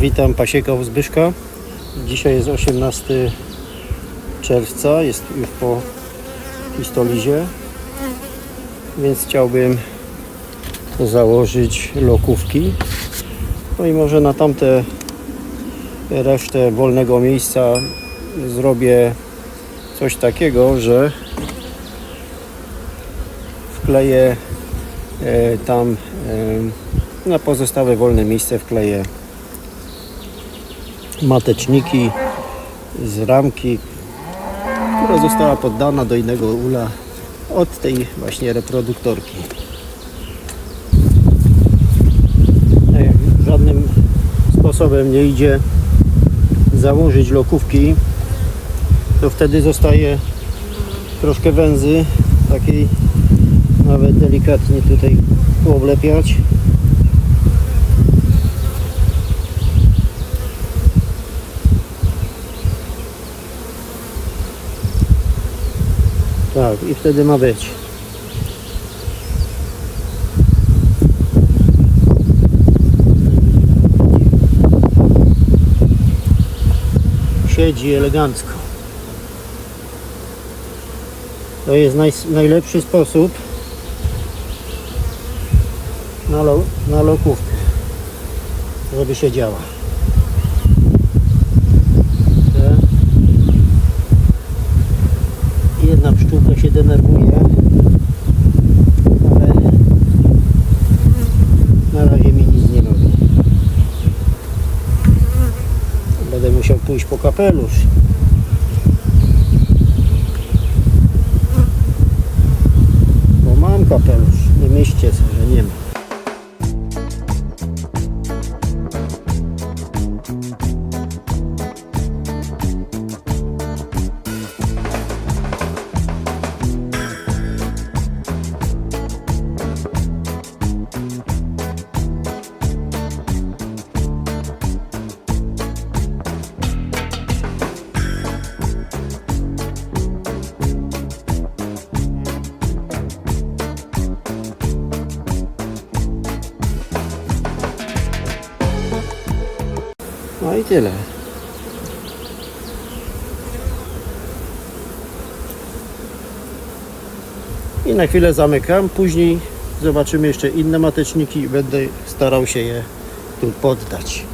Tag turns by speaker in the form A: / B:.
A: Witam pasieką Zbyszka. Dzisiaj jest 18 czerwca, jest już po pistolizie, więc chciałbym założyć lokówki. No i może na tamte resztę wolnego miejsca zrobię coś takiego, że wkleję e, tam e, na pozostałe wolne miejsce wkleję mateczniki z ramki, która została poddana do innego ula od tej właśnie reproduktorki. E, Żadnym sposobem nie idzie założyć lokówki, to wtedy zostaje troszkę węzy takiej nawet delikatnie tutaj uoblepiać. Tak, i wtedy ma być. Siedzi elegancko. To jest naj, najlepszy sposób na, lo, na lokówkę, żeby się działa. Pójść po kapelusz. Bo mam kapelusz, nie myślcie sobie, że nie ma. No i tyle. I na chwilę zamykam. Później zobaczymy jeszcze inne mateczniki i będę starał się je tu poddać.